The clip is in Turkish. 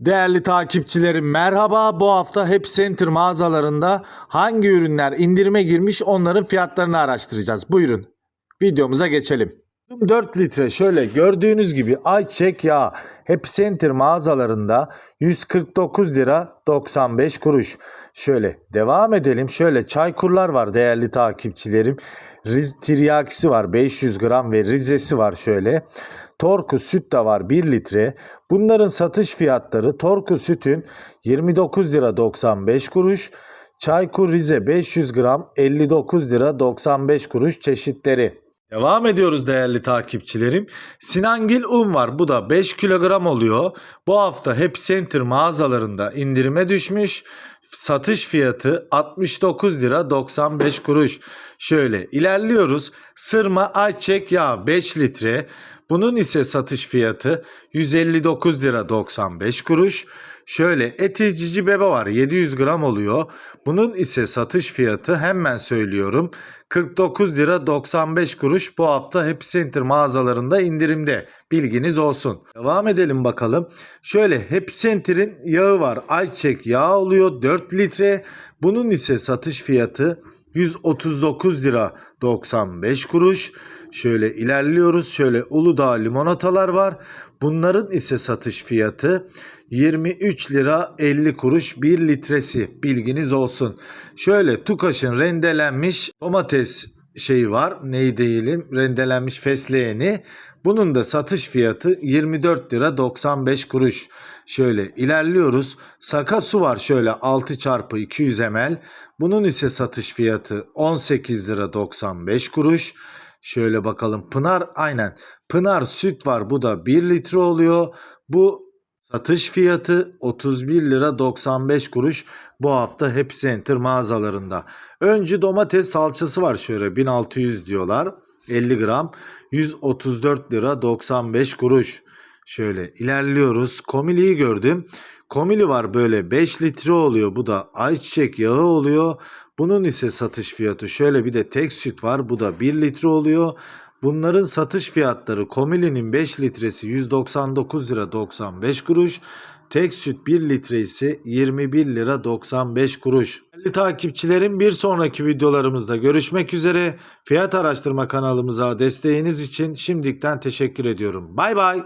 Değerli takipçilerim merhaba. Bu hafta Hep Center mağazalarında hangi ürünler indirime girmiş onların fiyatlarını araştıracağız. Buyurun videomuza geçelim. 4 litre şöyle gördüğünüz gibi ayçiçek yağı Hep Center mağazalarında 149 lira 95 kuruş. Şöyle devam edelim. Şöyle çaykurlar var değerli takipçilerim. Riz tiryakisi var 500 gram ve rizesi var şöyle. Torku süt de var 1 litre. Bunların satış fiyatları Torku sütün 29 lira 95 kuruş. Çaykur Rize 500 gram 59 lira 95 kuruş çeşitleri. Devam ediyoruz değerli takipçilerim. Sinangil un var. Bu da 5 kilogram oluyor. Bu hafta Hep Center mağazalarında indirime düşmüş. Satış fiyatı 69 lira 95 kuruş. Şöyle ilerliyoruz. Sırma ayçiçek yağı 5 litre. Bunun ise satış fiyatı 159 lira 95 kuruş. Şöyle eticici bebe var 700 gram oluyor. Bunun ise satış fiyatı hemen söylüyorum 49 lira 95 kuruş bu hafta Happy Center mağazalarında indirimde. Bilginiz olsun. Devam edelim bakalım. Şöyle Happy Center'in yağı var. Ayçiçek yağı oluyor 4 litre. Bunun ise satış fiyatı 139 lira 95 kuruş. Şöyle ilerliyoruz. Şöyle Uludağ limonatalar var. Bunların ise satış fiyatı 23 lira 50 kuruş 1 litresi. Bilginiz olsun. Şöyle Tukaş'ın rendelenmiş domates şeyi var. Neyi diyelim? Rendelenmiş fesleğeni. Bunun da satış fiyatı 24 lira 95 kuruş. Şöyle ilerliyoruz. Saka su var şöyle 6 çarpı 200 ml. Bunun ise satış fiyatı 18 lira 95 kuruş. Şöyle bakalım Pınar aynen. Pınar süt var bu da 1 litre oluyor. Bu satış fiyatı 31 lira 95 kuruş bu hafta Happy Center mağazalarında. Önce domates salçası var şöyle 1600 diyorlar. 50 gram 134 lira 95 kuruş. Şöyle ilerliyoruz. Komili'yi gördüm. Komili var böyle 5 litre oluyor. Bu da ayçiçek yağı oluyor. Bunun ise satış fiyatı şöyle bir de tek süt var. Bu da 1 litre oluyor. Bunların satış fiyatları Komili'nin 5 litresi 199 lira 95 kuruş. Tek süt 1 litre ise 21 lira 95 kuruş. Değerli takipçilerim bir sonraki videolarımızda görüşmek üzere. Fiyat araştırma kanalımıza desteğiniz için şimdiden teşekkür ediyorum. Bay bay.